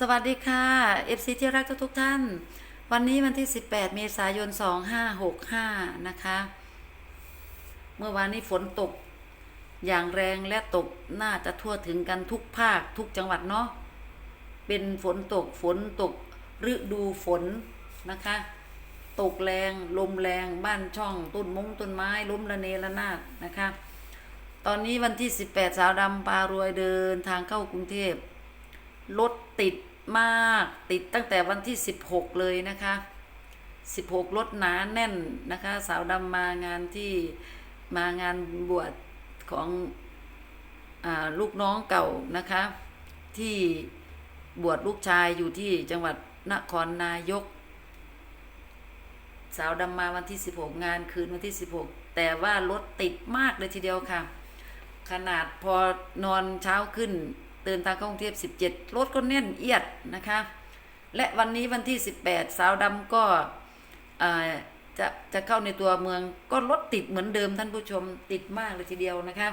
สวัสดีค่ะ FC ที่รักทุกๆท่าน วันนี้วันที่ 18 เมษายน 2565 นะคะ เมื่อวานนี้ฝนตก อย่างแรงและตกน่าจะทั่วถึงกันทุกภาคทุกจังหวัดเนาะเป็นฝนตกฝนตกฤดูฝนนะคะ ตกแรงลมแรงบ้านช่องต้นมงต้นไม้ล้มระเนระนาดนะคะ ตอนนี้วันที่ 18 สาวดำปารวยเดินทางเข้ากรุงเทพ รถติดมากติดตั้งแต่วันที่ 16 เลยนะคะ 16 รถหนาแน่นนะคะ สาวดำมางานที่มางานบวชของอลูกน้องเก่านะคะ ที่บวชลูกชายอยู่ที่จังหวัดนครนายก สาวดำมาวันที่ 16 งานคืนวันที่ 16 แต่ว่ารถติดมากเลยทีเดียวค่ะ ขนาดพอนอนเช้าขึ้น เดินทางเข้ากรุงเทพ17 รถก็แน่นเอียดนะคะ และวันนี้วันที่ 18 สาวดำก็จะจะเข้าในตัวเมืองก็รถติดเหมือนเดิมท่านผู้ชมติดมากเลยทีเดียวนะคะ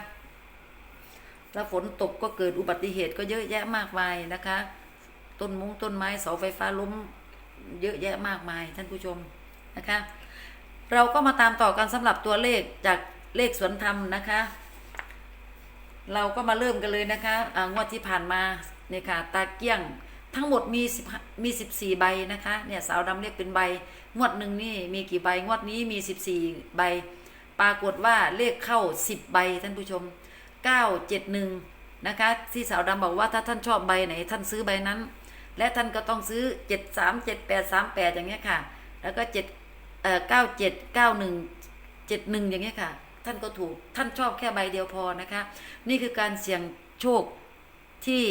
แล้วฝนตกก็เกิดอุบัติเหตุก็เยอะแยะมากมายนะคะ ต้นมุ้งต้นไม้เสาไฟฟ้าล้มเยอะแยะมากมายท่านผู้ชมนะคะ เราก็มาตามต่อกันสำหรับตัวเลขจากเลขสวนธรรมนะคะ เราก็มาเริ่มกันเลยนะคะงวดที่ผ่านมาเนี่ยค่ะตาเกี้ยงทั้งหมดมีสิบมีสิบสี่ใบนะคะเนี่ยสาวดำเรียกเป็นใบ งวดหนึ่งนี่มีกี่ใบงวดนี้มีสิบสี่ใบ ปรากฏว่าเลขเข้าสิบใบท่านผู้ชมเก้าเจ็ดหนึ่งนะคะ ที่สาวดำบอกว่าถ้าท่านชอบใบไหน ท่านซื้อใบนั้น และท่านก็ต้องซื้อเจ็ดสามเจ็ดแปดสามแปดอย่างเงี้ยค่ะ แล้วก็เจ็ดเอ่อเก้าเจ็ดเก้าหนึ่งเจ็ดหนึ่งอย่างเงี้ยค่ะ ท่านก็ถูกท่านชอบแค่ใบเดียวพอนะคะ นี่คือการเสี่ยงโชคที่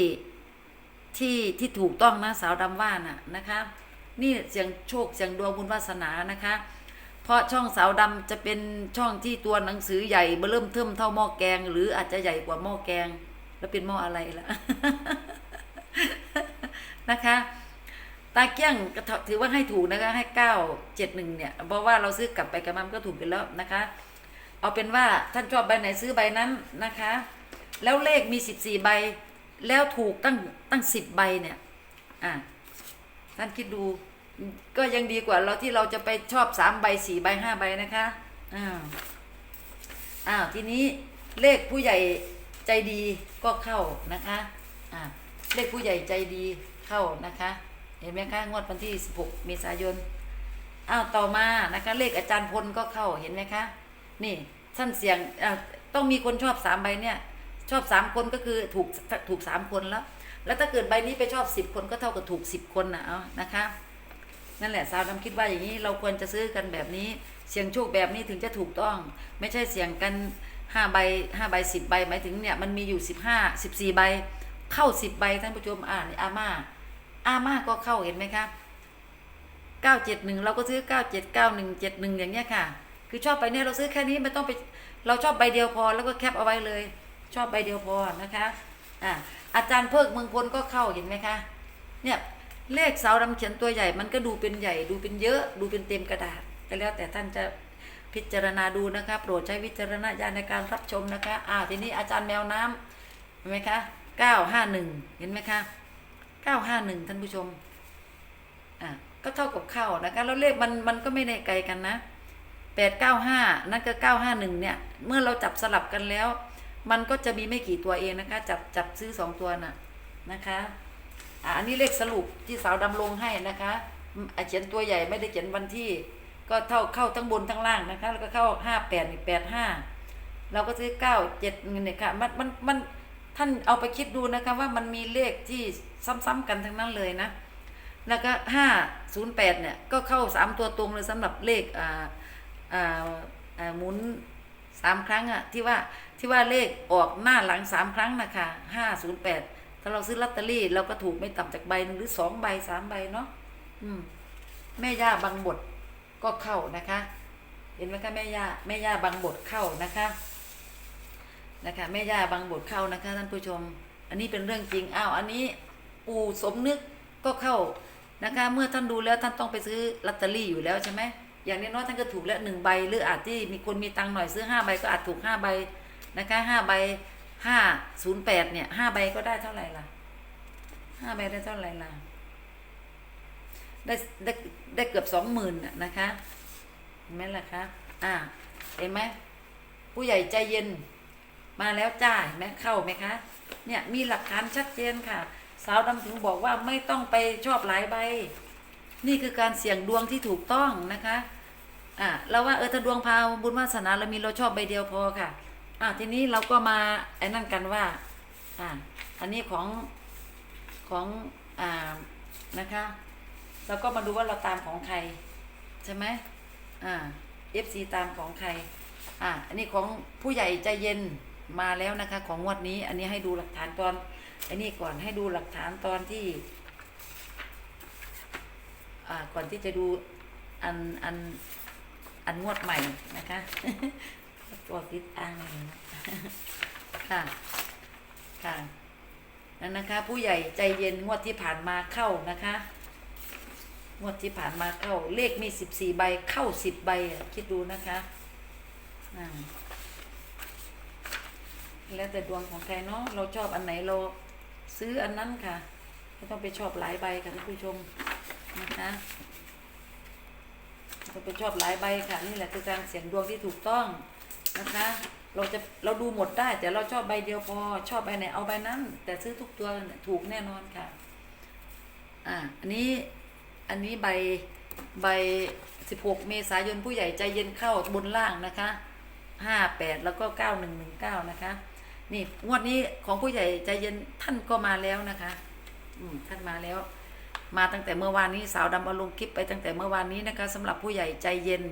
ที่ที่ถูกต้องนะสาวดำว่าน่ะนะคะ นี่เสียงโชคเสียงดวงบุญวาสนานะคะ เพราะช่องสาวดำจะเป็นช่องที่ตัวหนังสือใหญ่เบเริ่มเทิมเท่าหม้อแกง หรืออาจจะใหญ่กว่าหม้อแกง แล้วเป็นหม้ออะไรล่ะนะคะ ตาเกี้ยงก็ถือว่าให้ถูกนะคะให้เก้าเจ็ดหนึ่งเนี่ยเพราะว่าเราซื้อกลับไปกับมันก็ถูกกันแล้วนะคะ เอาเป็นว่าท่านชอบใบไหนซื้อใบนั้นนะคะ แล้วเลขมีสิบสี่ใบ แล้วถูกตั้งตั้งสิบใบเนี่ย อะท่านคิดดู ก็ยังดีกว่าเราที่เราจะไปชอบสามใบสี่ใบห้าใบนะคะอ้าวอ้าวทีนี้เลขผู้ใหญ่ใจดีก็เข้านะคะอ่าเลขผู้ใหญ่ใจดีเข้านะคะ เห็นไหมคะงวดวันที่ 16เมษายนอ้าวต่อมานะคะ เลขอาจารย์พลก็เข้าเห็นไหมคะ นี่ท่านเสียงต้องมีคนชอบสามใบเนี่ย ชอบสามคนก็คือถูกถูกสามคนแล้ว แล้วถ้าเกิดใบนี้ไปชอบสิบคนก็เท่ากับถูกสิบคนนะเอานะคะนั่นแหละสาวดำคิดว่าอย่างนี้เราควรจะซื้อกันแบบนี้ เสี่ยงโชคแบบนี้ถึงจะถูกต้อง ไม่ใช่เสี่ยงกันห้าใบห้าใบสิบใบหมายถึงเนี่ยมันมีอยู่สิบห้าสิบสี่ใบ เข้าสิบใบท่านผู้ชมอ่านอาม่าอาม่าก็เข้าเห็นไหมครับเก้าเจ็ดหนึ่งเราก็ซื้อเก้าเจ็ดเก้าหนึ่งเจ็ดหนึ่งอย่างเงี้ยค่ะ คือชอบไปเนี่ยเราซื้อแค่นี้ไม่ต้องไป เราชอบใบเดียวพอแล้วก็แคปเอาไว้เลย ชอบใบเดียวพอนะคะอ่าอาจารย์เพิกเมืองพลก็เข้าเห็นไหมคะเนี่ยเลขเสาดำเขียนตัวใหญ่มันก็ดูเป็นใหญ่ดูเป็นเยอะดูเป็นเต็มกระดาษก็แล้วแต่ท่านจะพิจารณาดูนะคะ โปรดใช้วิจารณญาณในการรับชมนะคะอ่าทีนี้อาจารย์แมวน้ำเห็นไหมคะเก้าห้าหนึ่งเห็นไหมคะเก้าห้าหนึ่งท่านผู้ชมอ่าก็เท่ากับเข้านะคะแล้วเลขมันมันก็ไม่ได้ไกลกันนะ แปดเก้าห้านั่นก็เก้าห้าหนึ่งเนี่ย เมื่อเราจับสลับกันแล้ว มันก็จะมีไม่กี่ตัวเองนะคะ จับจับซื้อสองตัวน่ะนะคะอ่าอันนี้เลขสรุปที่สาวดำลงให้นะคะเขียนตัวใหญ่ไม่ได้เขียนวันที่ ก็เท่าเข้าทั้งบนทั้งล่างนะคะ แล้วก็เข้าห้าแปดแปดห้าเราก็ซื้อเก้าเจ็ดเงินเนี่ยค่ะมันมันมันท่านเอาไปคิดดูนะคะว่ามันมีเลขที่ซ้ำๆกันทั้งนั้นเลยนะ แล้วก็ห้าศูนย์แปดเนี่ยก็เข้าสามตัวตรงเลยสำหรับเลขอ่า หมุนสามครั้งอะที่ว่าที่ว่าเลขออกหน้าหลังสามครั้งนะคะห้าศูนย์แปดถ้าเราซื้อลอตเตอรี่เราก็ถูกไม่ต่ำจากใบหนึ่งหรือสองใบสามใบเนาะอืม แม่ย่าบางบทก็เข้านะคะ เห็นไหมคะแม่ย่าแม่ย่าบางบทเข้านะคะนะคะแม่ย่าบางบทเข้านะคะท่านผู้ชม อันนี้เป็นเรื่องจริงอ้าวอันนี้ปู่สมนึกก็เข้านะคะ เมื่อท่านดูแล้วท่านต้องไปซื้อลอตเตอรี่อยู่แล้วใช่ไหม อย่างน้อยๆท่านก็ถูกแล้วหนึ่งใบ หรืออาจที่มีคนมีตังค์หน่อยซื้อห้าใบก็อาจถูกห้าใบนะคะห้าใบห้าศูนย์แปดเนี่ยห้าใบก็ได้เท่าไหร่ล่ะห้าใบได้เท่าไหร่ล่ะได้ได้ได้เกือบสองหมื่นนะคะเห็นไหมล่ะคะอ่าเห็นไหมผู้ใหญ่ใจเย็นมาแล้วจ้าเห็นไหมเข้าไหมคะเนี่ยมีหลักฐานชัดเจนค่ะ สาวดำถึงบอกว่าไม่ต้องไปชอบหลายใบ นี่คือการเสี่ยงดวงที่ถูกต้องนะคะอ่าเราว่าเออถ้าดวงพาบุญวาสนาเรามีเราชอบใบเดียวพอค่ะอ่าทีนี้เราก็มาไอ้นั่นกันว่าอ่าอันนี้ของของอ่านะคะเราก็มาดูว่าเราตามของใครใช่ไหมอ่า FC ตามของใครอ่าอันนี้ของผู้ใหญ่ใจเย็นมาแล้วนะคะ ของงวดนี้ อันนี้ให้ดูหลักฐานตอนไอ้นี่ก่อนให้ดูหลักฐานตอนที่ ก่อนที่จะดูอันอันอันงวดใหม่นะคะตัวติดอ้างนะค่ะ ค่ะนั่นนะคะ ผู้ใหญ่ใจเย็นงวดที่ผ่านมาเข้านะคะ งวดที่ผ่านมาเข้า เลขมีสิบสี่ใบเข้าสิบใบคิดดูนะคะแล้วแต่ดวงของใครเนาะเราชอบอันไหนเราซื้ออันนั้นค่ะไม่ต้องไปชอบหลายใบค่ะท่านผู้ชม นะคะไม่ต้องไปชอบหลายใบค่ะ นี่แหละคือการเสี่ยงดวงที่ถูกต้องนะคะ เราจะเราดูหมดได้ แต่เราชอบใบเดียวพอ ชอบใบไหนเอาใบนั้น แต่ซื้อทุกตัวถูกแน่นอนค่ะ อ่าอันนี้อันนี้ใบใบ 16 เมษายนผู้ใหญ่ใจเย็นเข้าบนล่างนะคะ 58 แล้วก็ 9119 นะคะ นี่งวดนี้ของผู้ใหญ่ใจเย็นท่านก็มาแล้วนะคะ อืมท่านมาแล้ว มาตั้งแต่เมื่อวานนี้สาวดำเอาลงคลิปไปตั้งแต่เมื่อวานนี้นะคะสำหรับผู้ใหญ่ใจเย็น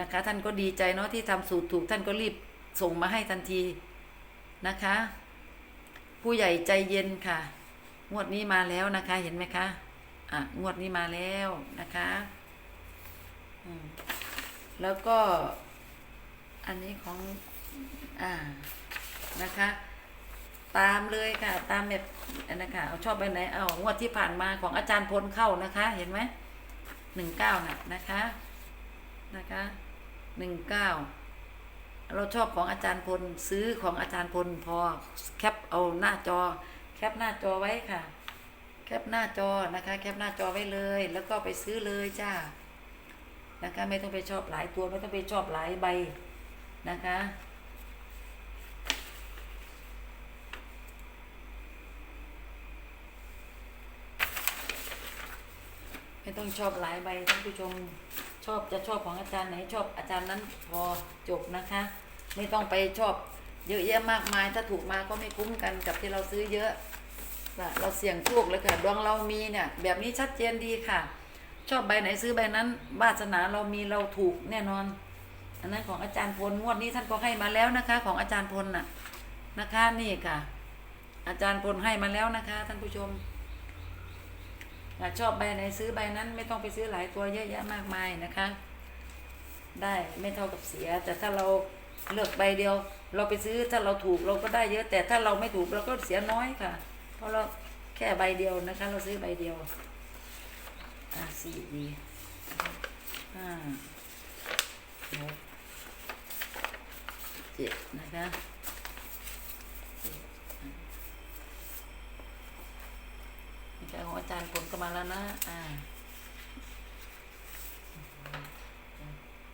นะคะ ท่านก็ดีใจเนาะที่ทำสูตรถูกท่านก็รีบส่งมาให้ทันทีนะคะ ผู้ใหญ่ใจเย็นค่ะ งวดนี้มาแล้วนะคะ เห็นไหมคะอะงวดนี้มาแล้วนะคะอืมแล้วก็อันนี้ของอ่านะคะ ตามเลยค่ะ ตามแบบอันนะคะเอาชอบไปไหนเอางวดที่ผ่านมาของอาจารย์พลเข้านะคะ เห็นไหมหนึ่งเก้าน่ะนะคะนะคะหนึ่งเก้าเราชอบของอาจารย์พลซื้อของอาจารย์พลพอแคปเอาหน้าจอ แคปหน้าจอไว้ค่ะ แคปหน้าจอนะคะ แคปหน้าจอไว้เลย แล้วก็ไปซื้อเลยจ้านะคะ ไม่ต้องไปชอบหลายตัวไม่ต้องไปชอบหลายใบนะคะ ไม่ต้องชอบหลายใบท่านผู้ชมชอบจะชอบของอาจารย์ไหนชอบอาจารย์นั้นพอจบนะคะ ไม่ต้องไปชอบเยอะแยะมากมาย ถ้าถูกมาก็ไม่คุ้มกันกับที่เราซื้อเยอะเราเสี่ยงโชคเลยค่ะดวงเรามีเนี่ย แบบนี้ชัดเจนดีค่ะ ชอบใบไหนซื้อใบนั้นวาสนาเรามีเราถูกแน่นอน อันนั้นของอาจารย์พลงวดนี้ท่านก็ให้มาแล้วนะคะ ของอาจารย์พลน่ะนะคะนี่ค่ะ อาจารย์พลให้มาแล้วนะคะ ท่านผู้ชม อยากชอบใบไหนซื้อใบนั้นไม่ต้องไปซื้อหลายตัวเยอะแยะมากมายนะคะ ได้ไม่เท่ากับเสีย แต่ถ้าเราเลือกใบเดียว เราไปซื้อถ้าเราถูกเราก็ได้เยอะ แต่ถ้าเราไม่ถูกเราก็เสียน้อยค่ะ เพราะเราแค่ใบเดียวนะคะ เราซื้อใบเดียวอะสี่ดีห้าหกเจ็ดนะคะเจ็ด นี่ค่ะของอาจารย์ผลก็มาแล้วนะอ่า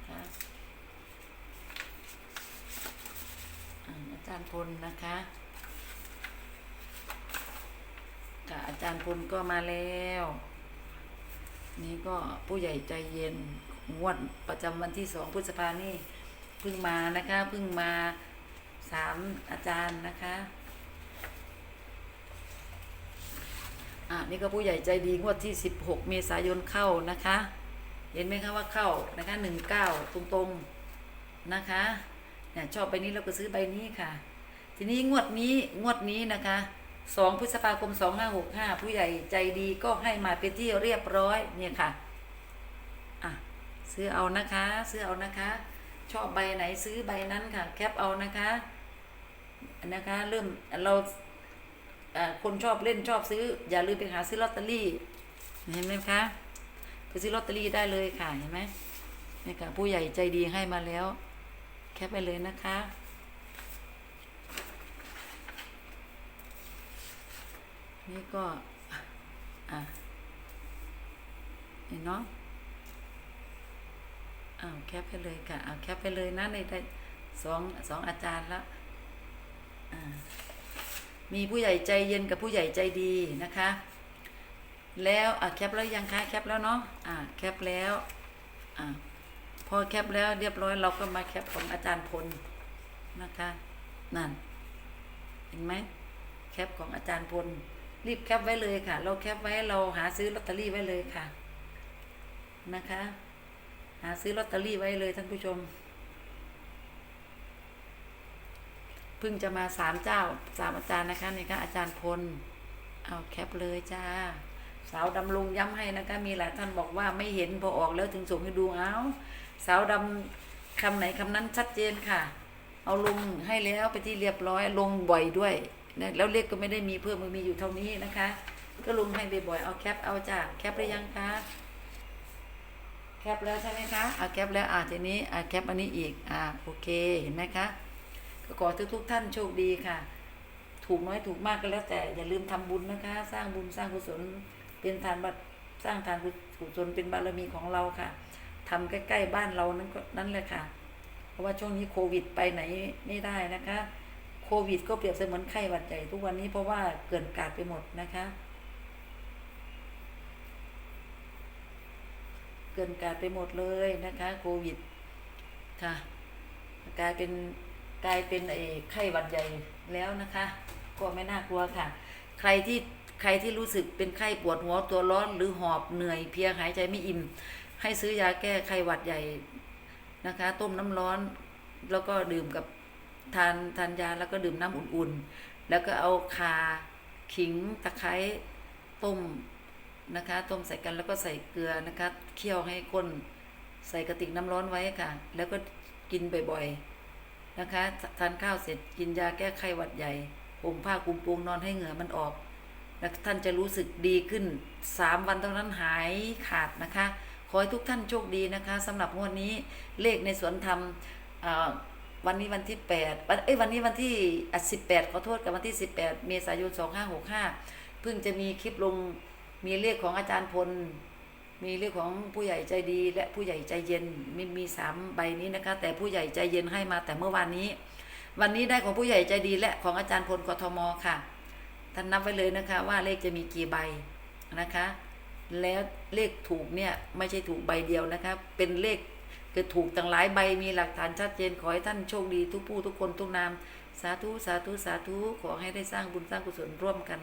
ค่ะอ่าอาจารย์พลนะคะค่ะอาจารย์พลก็มาแล้ว นี่ก็ผู้ใหญ่ใจเย็นงวดประจำวันที่สองพฤษภานี่เพิ่งมานะคะเพิ่งมาสามอาจารย์นะคะ อะนี่ก็ผู้ใหญ่ใจดีงวดที่สิบหกเมษายนเข้านะคะ เห็นไหมคะว่าเข้านะคะหนึ่งเก้าตรงๆนะคะเนี่ยชอบใบนี้เราก็ซื้อใบนี้ค่ะ ทีนี้งวดนี้งวดนี้นะคะสองพฤษภาคมสองห้าหกห้าผู้ใหญ่ใจดีก็ให้มาเป็นที่เรียบร้อยเนี่ยค่ะอะซื้อเอานะคะ ซื้อเอานะคะ ชอบใบไหนซื้อใบนั้นค่ะ แคปเอานะคะนะคะ เริ่มเรา คนชอบเล่นชอบซื้อ อย่าลืมไปหาซื้อลอตเตอรี่เห็นไหมคะไปซื้อลอตเตอรี่ได้เลยค่ะเห็นไหมนี่ค่ะผู้ใหญ่ใจดีให้มาแล้ว แคปไปเลยนะคะนี่ก็ อะเห็นเนาะอ้าวแคปไปเลยค่ะเอาแคปไปเลยนะในได้สองสองอาจารย์ล้วอ่า มีผู้ใหญ่ใจเย็นกับผู้ใหญ่ใจดีนะคะ แล้วอะแคปแล้วยังคะแคปแล้วเนาะอ่าแคปแล้วอ่าพอแคปแล้วเรียบร้อยเราก็มาแคปของอาจารย์พลนะคะนั่นเห็นไหมแคปของอาจารย์พลรีบแคปไว้เลยค่ะ เราแคปไว้เราหาซื้อลอตเตอรี่ไว้เลยค่ะนะคะ หาซื้อลอตเตอรี่ไว้เลยท่านผู้ชม เพิ่งจะมาสามเจ้าสามอาจารย์นะคะนี่ค่ะอาจารย์พล เอาแคปเลยจ้า สาวดำลงย้ำให้นะคะ มีหลายท่านบอกว่าไม่เห็นพอออกแล้วถึงส่งให้ดูเอาสาวดำคำไหนคำนั้นชัดเจนค่ะ เอาลงให้แล้วไปที่เรียบร้อย ลงบ่อยด้วยนะแล้วเลขก็ไม่ได้มีเพิ่มมันมีอยู่เท่านี้นะคะ ก็ลงให้บ่อยๆเอาแคปเอาจ้าแคปได้ยังคะแคปแล้วใช่ไหมคะเอาแคปแล้ว อ่าทีนี้ อ่าแคปอันนี้อีก อ่าโอเค เห็นไหมคะ ขอทุกทุกท่านโชคดีค่ะ ถูกน้อยถูกมากก็แล้วแต่อย่าลืมทำบุญนะคะ สร้างบุญสร้างกุศลเป็นทานบัตรสร้างทานกุศลเป็นบารมีของเราค่ะทำใกล้ๆบ้านเรานั่นนั่นแหละค่ะ เพราะว่าช่วงนี้โควิดไปไหนไม่ได้นะคะ โควิด ก็เปรียบเสมือนไข้หวัดใหญ่ทุกวันนี้เพราะว่าเกินกาดไปหมดนะคะ เกินกาดไปหมดเลยนะคะ โควิดค่ะกลายเป็น กลายเป็นไอ้ไข้หวัดใหญ่แล้วนะคะ ก็ไม่น่ากลัวค่ะ ใครที่ใครที่รู้สึกเป็นไข้ปวดหัวตัวร้อนหรือหอบเหนื่อยเพียหายใจไม่อิ่ม ให้ซื้อยาแก้ไข้หวัดใหญ่นะคะ ต้มน้ำร้อนแล้วก็ดื่มกับทานทานยาแล้วก็ดื่มน้ำอุ่นๆ แล้วก็เอาคาขิงตะไคร้ต้มนะคะ ต้มใส่กันแล้วก็ใส่เกลือนะคะเคี่ยวให้ข้นใส่กระติกน้ำร้อนไว้ค่ะ แล้วก็กินบ่อยๆ นะคะทานข้าวเสร็จกินยาแก้ไขหวัดใหญ่ห่มผ้าคลุมโปงนอนให้เหงื่อมันออกแล้วท่านจะรู้สึกดีขึ้นสามวันเท่านั้นหายขาดนะคะ ขอให้ทุกท่านโชคดีนะคะสำหรับงวดนี้เลขในสวนธรรมวันนี้วันที่แปดวันเอ้ยวันนี้วันที่สิบแปดขอโทษกับวันที่สิบแปดเมษายนสองห้าหกห้าเพิ่งจะมีคลิปลงมีเลขของอาจารย์พล มีเลขของผู้ใหญ่ใจดี และผู้ใหญ่ใจเย็นมีมีสามใบนี้นะคะ แต่ผู้ใหญ่ใจเย็นให้มาแต่เมื่อวานนี้ วันนี้ได้ของผู้ใหญ่ใจดีและของอาจารย์พลกทมค่ะท่านนับไว้เลยนะคะ ว่าเลขจะมีกี่ใบนะคะ แล้วเลขถูกเนี่ยไม่ใช่ถูกใบเดียวนะคะ เป็นเลขคือถูกตั้งหลายใบมีหลักฐานชัดเจนขอให้ท่านโชคดีทุกผู้ทุกคนทุกนามสาธุสาธุสาธุขอให้ได้สร้างบุญสร้างกุศลร่วมกัน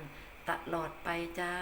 ตลอดไปจ้า